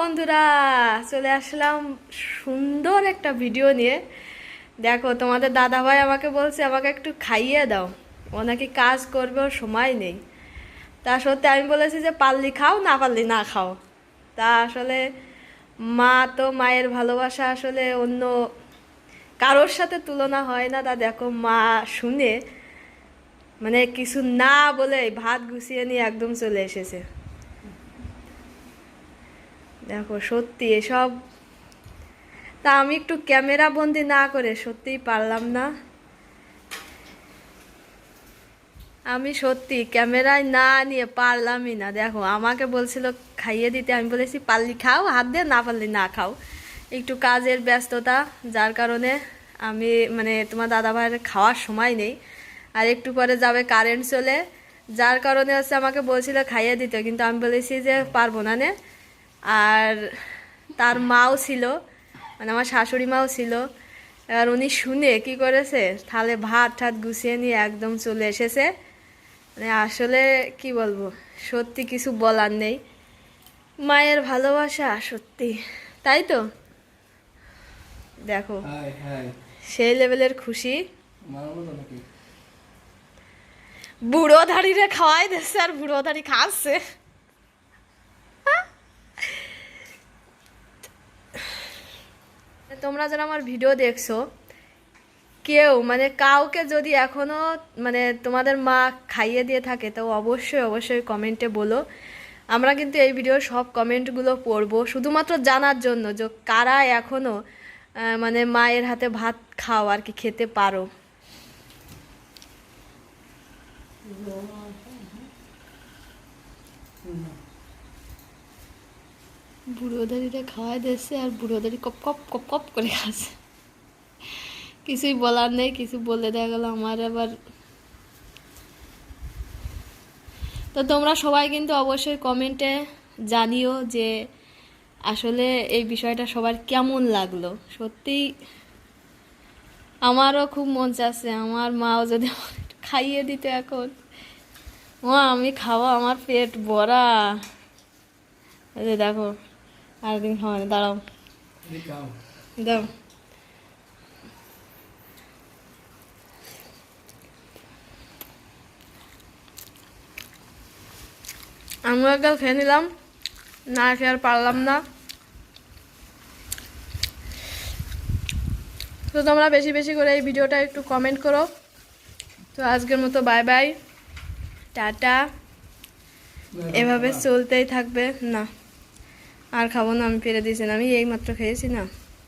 বন্ধুরা, চলে আসলাম সুন্দর একটা ভিডিও নিয়ে। দেখো, তোমাদের দাদা ভাই আমাকে বলছে, আমাকে একটু খাইয়ে দাও। ও নাকি কাজ করবে, ওর সময় নেই। তা সত্যি আমি বলেছি যে পারলি খাও, না পারলি না খাও। তা আসলে মা তো মায়ের ভালোবাসা আসলে অন্য কারোর সাথে তুলনা হয় না। তা দেখো, মা শুনে মানে কিছু না বলে ভাত গুছিয়ে নিয়ে একদম চলে এসেছে। দেখো, সত্যি এসব। তা আমি একটু ক্যামেরা বন্দি না করে সত্যিই পারলাম না। আমি সত্যি ক্যামেরায় না নিয়ে পারলামই না। দেখো, আমাকে বলছিল খাইয়ে দিতে। আমি বলেছি, পারলি খাও, হাত দিয়ে না পারলি না খাও। একটু কাজের ব্যস্ততা, যার কারণে আমি মানে তোমার দাদা ভাইয়ের খাওয়ার সময় নেই। আর একটু পরে যাবে কারেন্ট চলে। যার কারণে হচ্ছে আমাকে বলছিল খাইয়ে দিতে। কিন্তু আমি বলেছি যে, পারব না নে। আর তার মাও ছিল মানে আমার শাশুড়ি মাও ছিল। এবার উনি শুনে কি করেছে? তাহলে ভাত ঠাত গুছিয়ে নিয়ে একদম চলে এসেছে। মানে আসলে কি বলব সত্যি কিছু বলার নেই। মায়ের ভালোবাসা সত্যি। তাই তো? দেখো সেই লেভেলের খুশি। বুড়ো ধাড়িরে খাওয়াই দিচ্ছে আর বুড়ো ধাড়ি খাচ্ছে। তোমরা যারা আমার ভিডিও দেখছ কেউ মানে কাউকে যদি এখনও মানে তোমাদের মা খাইয়ে দিয়ে থাকে তো অবশ্যই অবশ্যই কমেন্টে বলো। আমরা কিন্তু এই ভিডিওর সব কমেন্টগুলো পড়ব শুধুমাত্র জানার জন্য যে কারা এখনও আহ, মানে মায়ের হাতে ভাত খাও আর কি খেতে পারো। বুড়োদারিটা খাওয়াই দিচ্ছে আর বুড়োদারি কপ কপ কপ কপ করে খাচ্ছে। কিছুই বলার নেই, কিছু বলে দেওয়া গেল আমার আবার। তো তোমরা সবাই কিন্তু অবশ্যই কমেন্টে জানিও যে আসলে এই বিষয়টা সবার কেমন লাগল। সত্যি আমারও খুব মন চাচ্ছে, আমার মাও যদি খাইয়ে দিত এখন। মা, আমি খাওয়া আমার পেট ভরা। এই যে দেখো আরেকদিন খাওয়া দাঁড়াও। দাও আমি একবার খেয়ে নিলাম, না খেয়ে আর পারলাম না। তো তোমরা বেশি বেশি করে এই ভিডিওটা একটু কমেন্ট করো। তো আজকের মতো বাই বাই টাটা। এভাবে চলতেই থাকবে, না। আর খাব না আমি ফিরে দিয়েছি আমি এই মাত্র খেয়েছি না।